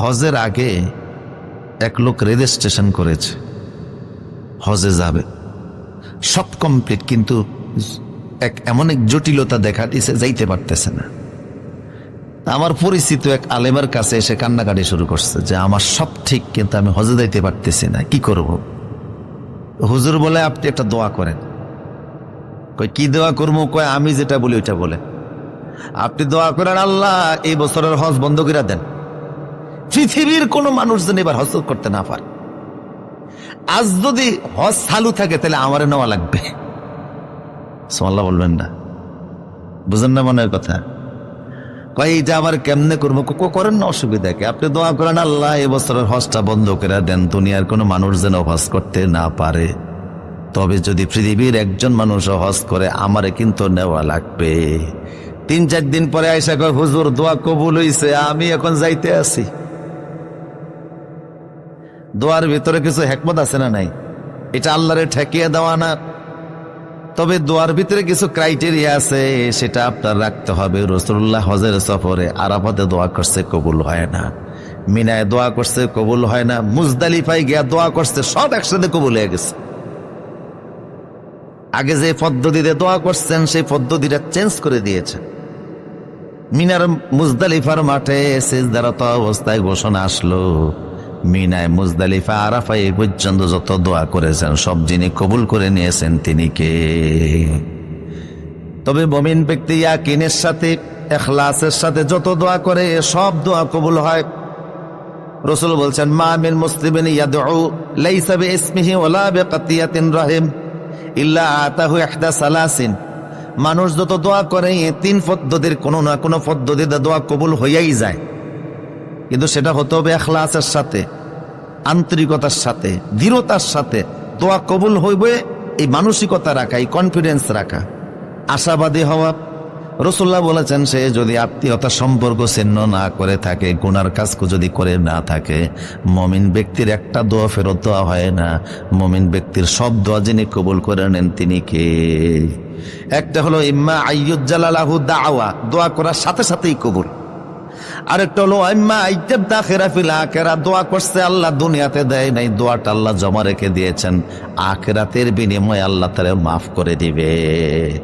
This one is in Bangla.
হজের আগে এক লোক রেজিস্ট্রেশন করেছে। হজে যাবে। সব কমপ্লিট কিন্তু এক এমন এক জটিলতা দেখা দিছে যাইতে পারতেছে না। আমার পরিচিত এক আলেমের কাছে এসে কান্নাকাটি শুরু করছে যে, আমার সব ঠিক, কিন্তু আমি হজে যাইতে পারতেছি না, কি করব? হুজুর বলে, আপনি একটা দোয়া করেন। কই কি দোয়া করব? কয়, আমি যেটা বলি, ওইটা বলে আপনি দোয়া করেন, আল্লাহ, এই বছরের হজ বন্ধ করে দেন। পৃথিবীর কোনো মানুষ যেন এবার হজ করতে না পারে। আজ যদি হজ চালু থাকে, তাহলে আমারে নেওয়া লাগবে। সোমাল্লাহ বলবেন না। বুঝেন না মনের কথা? কয় এইটা আবার কেমনে করব? করেন না অসুবিধা কি? আপনি দোয়া করেন, আল্লাহ এবছরের হজটা বন্ধ করে দেন। দুনিয়ার কোনো মানুষ যেন হজ করতে না পারে। তবে যদি পৃথিবীর একজন মানুষ হজ করে, আমারে কিন্তু নেওয়া লাগবে। তিন, চার দিন পরে আইসা কয়, হুজুর, দোয়া কবুল হইছে, আমি এখন যাইতে আছি। দোয়ার ভিতরে কিছু হেকমত আছে না নাই? এটা আল্লাহরে ঠেকিয়ে দেওয়া না। তবে দোয়ার ভিতরে কিছু ক্রাইটেরিয়া আছে, সেটা আপনার রাখতে হবে। রসুল্লাহ হজের সফরে আরাফাতে দোয়া করছে, কবুল হয় না। মিনায় দোয়া করছে, কবুল হয় না। মুজদালিফাই গিয়া দোয়া করছে, সব একসাথে কবুল হয়ে গেছে। আগে যে পদ্ধতিতে দোয়া করছেন, সেই পদ্ধতিটা চেঞ্জ করে দিয়েছে মিনার মুজদালিফার মাঠে সেজদারত অবস্থায় ঘোষণা আসলো। মিনায় মুজদালিফা আরাফা এই পর্যন্ত যত দোয়া করেছেন, সব যিনি কবুল করে নিয়েছেন তিনি কে? তবে মমিন ব্যক্তি ইয়াকিনের সাথে এখলাসের সাথে যত দোয়া করে সব দোয়া কবুল হয়। রসুল বলছেন, মা মিন মুসলিমিন রাহিম সালাসিন। মানুষ যত দোয়া করে তিন পদ্ধতির কোনো না কোনো পদ্ধতিতে দোয়া কবুল হইয়াই যায়। কিন্তু সেটা হতে হবে এখলাসের সাথে, আন্তরিকতার সাথে, দৃঢ়তার সাথে। দোয়া কবুল হইবে, এই মানসিকতা রাখা, এই কনফিডেন্স রাখা। আশাবাদী হওয়া। রসুল্লাহ বলেছেন, সে যদি আত্মীয়তা সম্পর্ক ছিন্ন না করে থাকে, গুনার কাজ যদি করে না থাকে, মমিন ব্যক্তির একটা দোয়া ফেরত দেওয়া হয় না। মমিন ব্যক্তির সব দোয়া যিনি কবুল করে নেন, তিনি কে? একটা হলো, ইম্মা আইয়ুজ্জালালাহু দাওয়া। দোয়া করার সাথে সাথেই কবুল। আরেকটা হলো, আম্মা আইতেব দাখেরা ফিল আখেরা, দোয়া করছে আল্লাহ, দুনিয়াতে দেয় নাই, দোয়াটা আল্লাহ জমা রেখে দিয়েছেন। আখেরাতের বিনিময়ে আল্লাহ তারা মাফ করে দিবে।